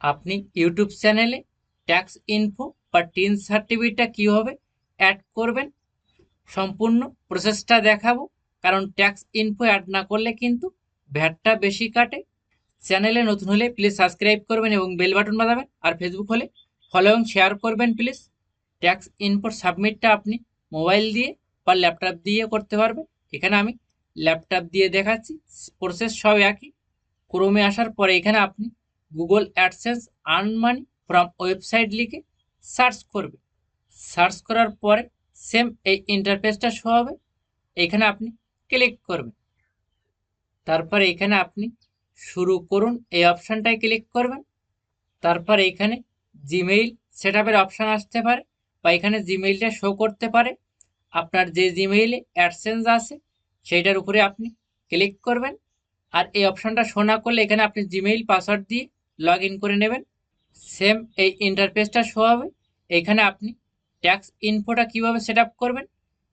আপনি ইউটিউব চ্যানেলে tax info বা টিন সার্টিফিকেটটা কীভাবে অ্যাড করবেন। সম্পূর্ণ প্রসেসটা দেখাবো, কারণ ট্যাক্স ইনফো অ্যাড না করলে কিন্তু ভ্যাটটা বেশি কাটে। চ্যানেলে নতুন হলে প্লিজ সাবস্ক্রাইব করবেন এবং বেল বাটন বাজাবেন, আর ফেসবুক হলে ফলো এবং শেয়ার করবেন প্লিজ ট্যাক্স ইনফোর সাবমিটটা আপনি মোবাইল দিয়ে বা ল্যাপটপ দিয়ে করতে পারবেন। এখানে আমি ল্যাপটপ দিয়ে দেখাচ্ছি প্রসেস সব একই। ক্রমে আসার পরে এখানে আপনি Google AdSense earn money from website লিখে সার্চ করবে। সার্চ করার পরে সেম এই ইন্টারফেসটা শো হবে। এখানে আপনি ক্লিক করবেন। তারপর এখানে আপনি শুরু করুন এই অপশানটায় ক্লিক করবেন। তারপর এখানে জিমেইল সেট আপের অপশান আসতে পারে বা এখানে জিমেইলটা শো করতে পারে। আপনার যে জিমেইলে অ্যাডসেন্স আছে, সেইটার উপরে আপনি ক্লিক করবেন। আর এই অপশানটা শো না করলে এখানে আপনি জিমেইল পাসওয়ার্ড দিয়ে লগ ইন করে নেবেন। সেম এই ইন্টারফেসটা শো হবে। এখানে আপনি ট্যাক্স ইনফোটা কীভাবে সেট করবেন,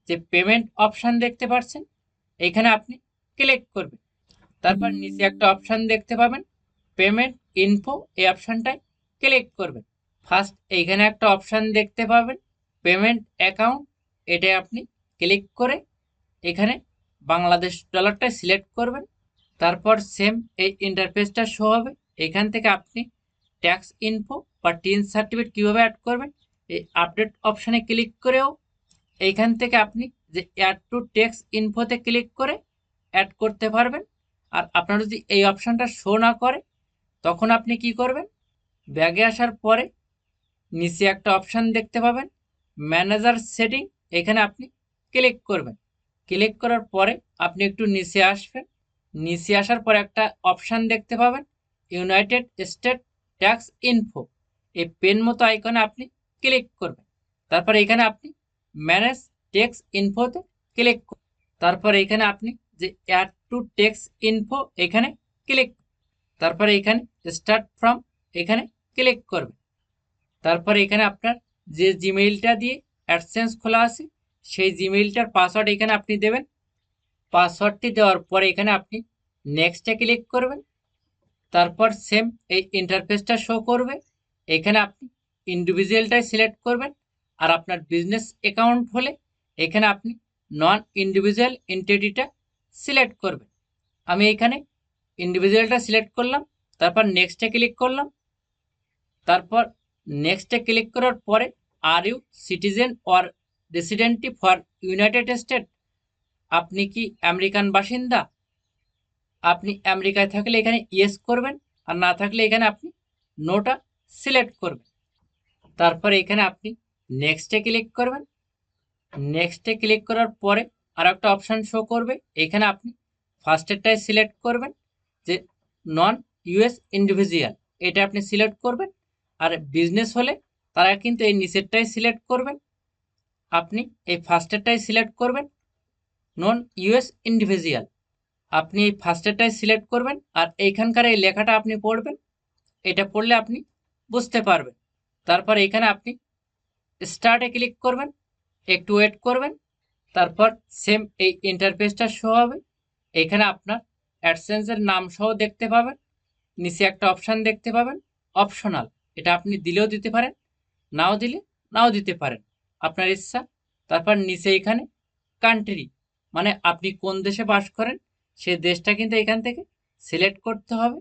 যে পেমেন্ট অপশান দেখতে পাচ্ছেন এখানে আপনি ক্লিক করবেন। তারপর নিচে একটা অপশান দেখতে পাবেন পেমেন্ট ইনফো এই অপশানটায় ক্লিক করবেন। ফার্স্ট এইখানে একটা অপশান দেখতে পাবেন পেমেন্ট অ্যাকাউন্ট এটাই আপনি ক্লিক করে এখানে বাংলাদেশ ডলারটা সিলেক্ট করবেন। তারপর সেম এই ইন্টারফেসটা শো হবে। এখান থেকে আপনি ট্যাক্স ইনফো বা টিন সার্টিফিকেট কীভাবে অ্যাড করবেন, এই আপডেট অপশানে ক্লিক করেও এইখান থেকে আপনি যে অ্যাড টু ট্যাক্স ইনফোতে ক্লিক করে অ্যাড করতে পারবেন। আর আপনার যদি এই অপশানটা শো না করে, তখন আপনি কি করবেন? ব্যাগে আসার পরে নিচে একটা অপশান দেখতে পাবেন ম্যানেজার সেটিং এখানে আপনি ক্লিক করবেন। ক্লিক করার পরে আপনি একটু নিচে আসবেন। নিচে আসার পরে একটা অপশান দেখতে পাবেন ইউনাইটেড স্টেট ট্যাক্স ইনফো এই পেন মতো আইকনে আপনি ক্লিক করবেন। তারপর এখানে আপনি ম্যানেজ ট্যাক্স ইনফোতে ক্লিক তারপর এখানে আপনি যে অ্যাড টু টেক্স ইনফো এখানে ক্লিক তারপরে এখানে স্টার্ট ফ্রম এখানে ক্লিক করবে তারপরে এখানে আপনার যে জিমেইলটা দিয়ে অ্যাডসেন্স খোলা আছে, সেই জিমেইলটার পাসওয়ার্ড এখানে আপনি দেবেন। পাসওয়ার্ডটি দেওয়ার পরে এখানে আপনি নেক্সটে ক্লিক করবেন। তারপর সেম এই ইন্টারফেসটা শো করবে। এখানে আপনি ইন্ডিভিজুয়ালটাই সিলেক্ট করবেন, আর আপনার বিজনেস অ্যাকাউন্ট হলে এখানে আপনি নন ইন্ডিভিজুয়াল এন্টিটিটা সিলেক্ট করবেন। আমি এখানে ইন্ডিভিজুয়ালটা সিলেক্ট করলাম, তারপর নেক্সটে ক্লিক করলাম। তারপর নেক্সটে ক্লিক করার পরে are you citizen or resident for United State আপনি কি আমেরিকান বাসিন্দা? আপনি আমেরিকায় থাকলে এখানে ইয়েস করবেন, আর না থাকলে এখানে আপনি নোটা সিলেক্ট করবেন। তারপরে এখানে আপনি নেক্সটে ক্লিক করবেন। নেক্সটে ক্লিক করার পরে আর একটা অপশান শো করবে। এখানে আপনি ফার্স্টেরটাই সিলেক্ট করবেন যে নন ইউএস ইন্ডিভিজুয়াল এটা আপনি সিলেক্ট করবেন। আর বিজনেস হলে তারা কিন্তু এই নিচেরটাই সিলেক্ট করবেন। আপনি এই ফার্স্টেরটাই সিলেক্ট করবেন নন ইউএস ইন্ডিভিজুয়াল আপনি এই ফার্স্টেরটাই সিলেক্ট করবেন আর এইখানকার এই লেখাটা আপনি পড়বেন। এটা পড়লে আপনি বুঝতে পারবেন। তারপর এখানে আপনি স্টার্টে ক্লিক করবেন, একটু ওয়েট করবেন, তারপর সেম এই ইন্টারফেসটা শো হবে। এখানে আপনার অ্যাডসেন্সের নাম সহ দেখতে পাবেন, নিচে একটা অপশান দেখতে পাবেন অপশনাল এটা আপনি দিলেও দিতে পারেন, নাও দিলে নাও দিতে পারেন। আপনার ইচ্ছা, তারপর নিচে এখানে কান্ট্রি মানে আপনি কোন দেশে বাস করেন সে দেশটা কিন্তু এখান থেকে সিলেক্ট করতে হবে।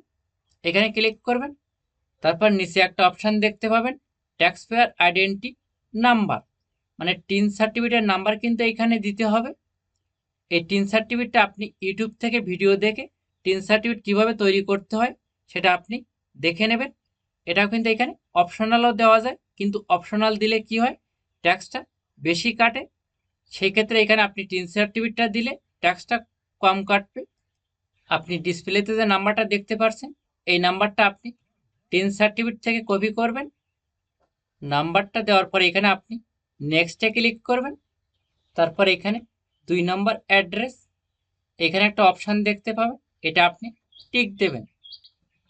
এখানে ক্লিক করবেন, তারপর নিচে একটা অপশান দেখতে পাবেন ট্যাক্স পেয়ার আইডেন্টি নাম্বার মানে টিন সার্টিফিকেটের নাম্বার কিন্তু এখানে দিতে হবে। এই টিন সার্টিফিকেটটা আপনি ইউটিউব থেকে ভিডিও দেখে টিন সার্টিফিকেট কীভাবে তৈরি করতে হয় সেটা আপনি দেখে নেবেন। এটাও কিন্তু এখানে অপশনালও দেওয়া যায়, কিন্তু অপশনাল দিলে কি হয়? ট্যাক্সটা বেশি কাটে। সেই ক্ষেত্রে এখানে আপনি টিন সার্টিফিকেটটা দিলে ট্যাক্সটা কম কাটবে। আপনি ডিসপ্লেতে যে নাম্বারটা দেখতে পাচ্ছেন এই নাম্বারটা আপনি টিন সার্টিফিকেট থেকে কপি করবেন। নাম্বারটা দেওয়ার পরে এখানে আপনি নেক্সটে ক্লিক করবেন। তারপর এখানে দুই নম্বর অ্যাড্রেস এখানে একটা অপশান দেখতে পাবেন, এটা আপনি টিক দেবেন।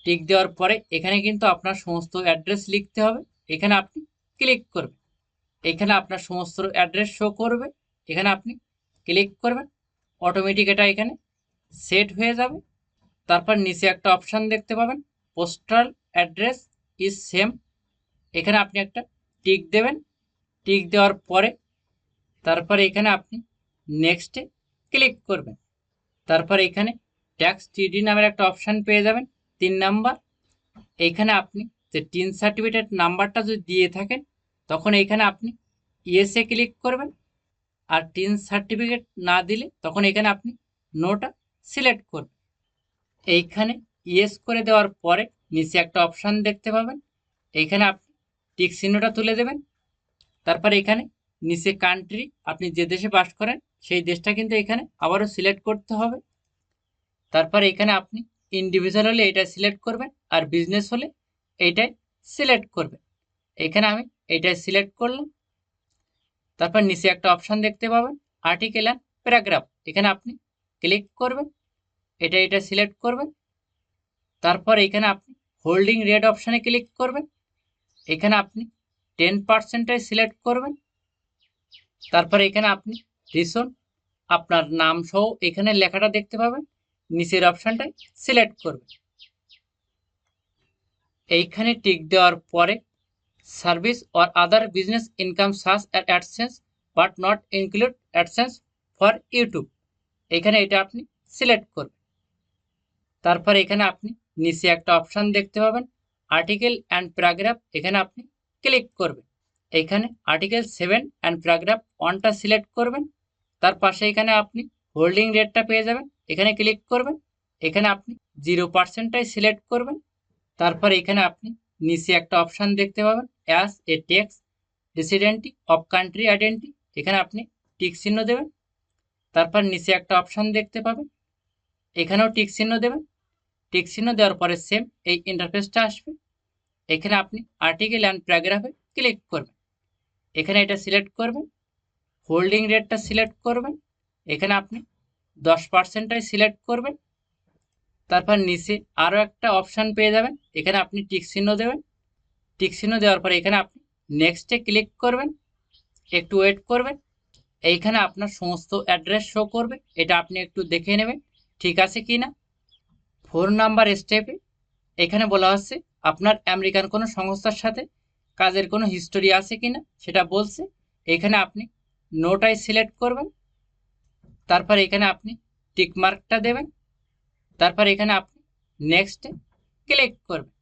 টিক দেওয়ার পরে এখানে কিন্তু আপনার সমস্ত অ্যাড্রেস লিখতে হবে, এখানে আপনি ক্লিক করবেন। এখানে আপনার সমস্ত অ্যাড্রেস শো করবে, এখানে আপনি ক্লিক করবেন। অটোমেটিক এটা এখানে সেট হয়ে যাবে। তারপর নিচে একটা অপশান দেখতে পাবেন পোস্টাল অ্যাড্রেস ইজ সেম এখানে আপনি একটা টিক দেবেন টিক দেওয়ার পরে তারপরে এখানে আপনি নেক্সটে ক্লিক করবেন। তারপর এখানে ট্যাক্স টিডি নামের একটা অপশান পেয়ে যাবেন, তিন নাম্বার। এইখানে আপনি যে টিন সার্টিফিকেট নাম্বারটা যদি দিয়ে থাকেন, তখন এইখানে আপনি ইয়েসে ক্লিক করবেন। আর টিন সার্টিফিকেট না দিলে তখন এখানে আপনি নোটা সিলেক্ট করবেন। এইখানে ইয়েস করে দেওয়ার পরে নিচে একটা অপশান দেখতে পাবেন। এইখানে আপনি টিক চিহ্নটা তুলে দেবেন। তারপর এখানে নিচে কান্ট্রি আপনি যে দেশে বাস করেন, সেই দেশটা কিন্তু এখানে আবারও সিলেক্ট করতে হবে। তারপর এখানে আপনি ইন্ডিভিজুয়াল হলে এটা সিলেক্ট করবেন আর বিজনেস হলে এইটাই সিলেক্ট করবেন। এখানে আমি এইটাই সিলেক্ট করলাম। তারপর নিচে একটা অপশান দেখতে পাবেন আর্টিকেল অ্যান্ড প্যারাগ্রাফ এখানে আপনি ক্লিক করবেন, এটা এটা সিলেক্ট করবেন, তারপর এখানে আপনি হোল্ডিং রেট অপশানে ক্লিক করবেন, এখানে আপনি টেন পার্সেন্টাই সিলেক্ট করবেন, তারপর এখানে আপনি রিসন আপনার নাম সহ এখানে লেখাটা দেখতে পাবেন, নিচের অপশানটাই সিলেক্ট করবেন। এইখানে টিক দেওয়ার পরে service or other business income সাস AdSense but not include AdSense for YouTube এখানে এটা আপনি সিলেক্ট করবেন। তারপর এখানে আপনি নিচে একটা অপশান দেখতে পাবেন আর্টিকেল অ্যান্ড প্যারাগ্রাফ এখানে আপনি ক্লিক করবেন। এখানে আর্টিকেল সেভেন অ্যান্ড প্যারাগ্রাফ ওয়ানটা সিলেক্ট করবেন। তার পাশে এখানে আপনি হোল্ডিং রেটটা পেয়ে যাবেন, এখানে ক্লিক করবেন। এখানে আপনি জিরো পার্সেন্টটাই সিলেক্ট করবেন। তারপর এখানে আপনি নিচে একটা অপশান দেখতে পাবেন as a tax resident of country identity এখানে আপনি টিক চিহ্ন দেবেন, তারপর নিচে একটা অপশান দেখতে পাবেন, এখানেও টিক চিহ্ন দেবেন টিক চিহ্ন দেওয়ার পরে সেম এই ইন্টারফেসটা আসবে, এখানে আপনি আর্টিকেল অ্যান্ড প্যারাগ্রাফে ক্লিক করবেন, এখানে এটা সিলেক্ট করবেন হোল্ডিং রেটটা সিলেক্ট করবেন, এখানে আপনি দশ পার্সেন্টটাই সিলেক্ট করবেন তারপর নিচে আরও একটা অপশান পেয়ে যাবেন। এখানে আপনি টিক চিহ্ন দেবেন। টিক চিহ্ন দেওয়ার পরে এখানে আপনি নেক্সটে ক্লিক করবেন। একটু ওয়েট করবেন। এইখানে আপনার সমস্ত অ্যাড্রেস শো করবে। এটা আপনি একটু দেখে নেবেন, ঠিক আছে কি না ফোর নাম্বার স্টেপে এখানে বলা হচ্ছে, আপনার আমেরিকান কোনো সংস্থার সাথে কাজের কোনো হিস্টোরি আছে কি না সেটা বলছে। এখানে আপনি নোটাই সিলেক্ট করবেন। তারপর এখানে আপনি টিকমার্কটা দেবেন। তারপর এখানে আপনি নেক্সটে ক্লিক করবেন।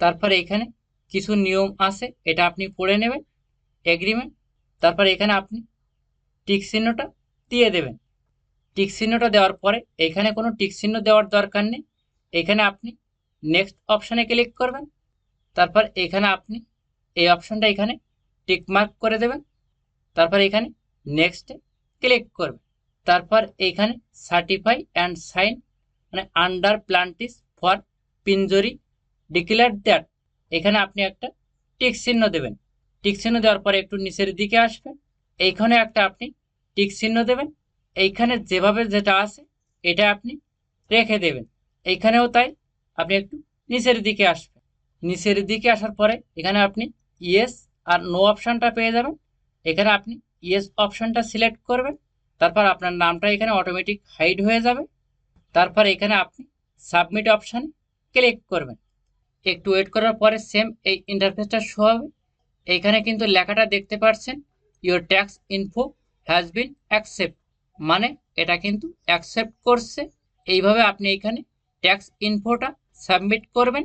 তারপর এখানে কিছু নিয়ম আছে, এটা আপনি পড়ে নেবেন এগ্রিমেন্ট তারপর এখানে আপনি টিক চিহ্নটা দিয়ে দেবেন। টিক চিহ্নটা দেওয়ার পরে এখানে কোনো টিক চিহ্ন দেওয়ার দরকার নেই। এখানে আপনি নেক্সট অপশানে ক্লিক করবেন। তারপর এখানে আপনি এই অপশানটা এখানে টিক মার্ক করে দেবেন। তারপর এখানে নেক্সটে ক্লিক করবেন। তারপর এখানে সার্টিফাই অ্যান্ড সাইন মানে under penalties for perjury declare that এখানে আপনি একটা টিক চিহ্ন দেবেন। টিক চিহ্ন দেওয়ার পরে একটু নিচের দিকে আসবেন। এইখানে একটা আপনি টিক চিহ্ন দেবেন। এইখানে যেভাবে যেটা আছে, এটা আপনি রেখে দেবেন। এইখানেও তাই, আপনি একটু নিচের দিকে আসবেন। নিচের দিকে আসার পরে এখানে আপনি ইয়েস আর নো অপশানটা পেয়ে যাবেন। এখানে আপনি ইয়েস অপশানটা সিলেক্ট করবেন। তারপর আপনার নামটা এখানে অটোমেটিক হাইড হয়ে যাবে। তারপর এখানে আপনি সাবমিট অপশানে ক্লিক করবেন। একটু ওয়েট করার পরে সেম এই ইন্টারফেসটা শো হবে। এখানে কিন্তু লেখাটা দেখতে পাচ্ছেন your tax info has been accept মানে এটা কিন্তু অ্যাকসেপ্ট করছে। এইভাবে আপনি এখানে ট্যাক্স ইনফোটা সাবমিট করবেন।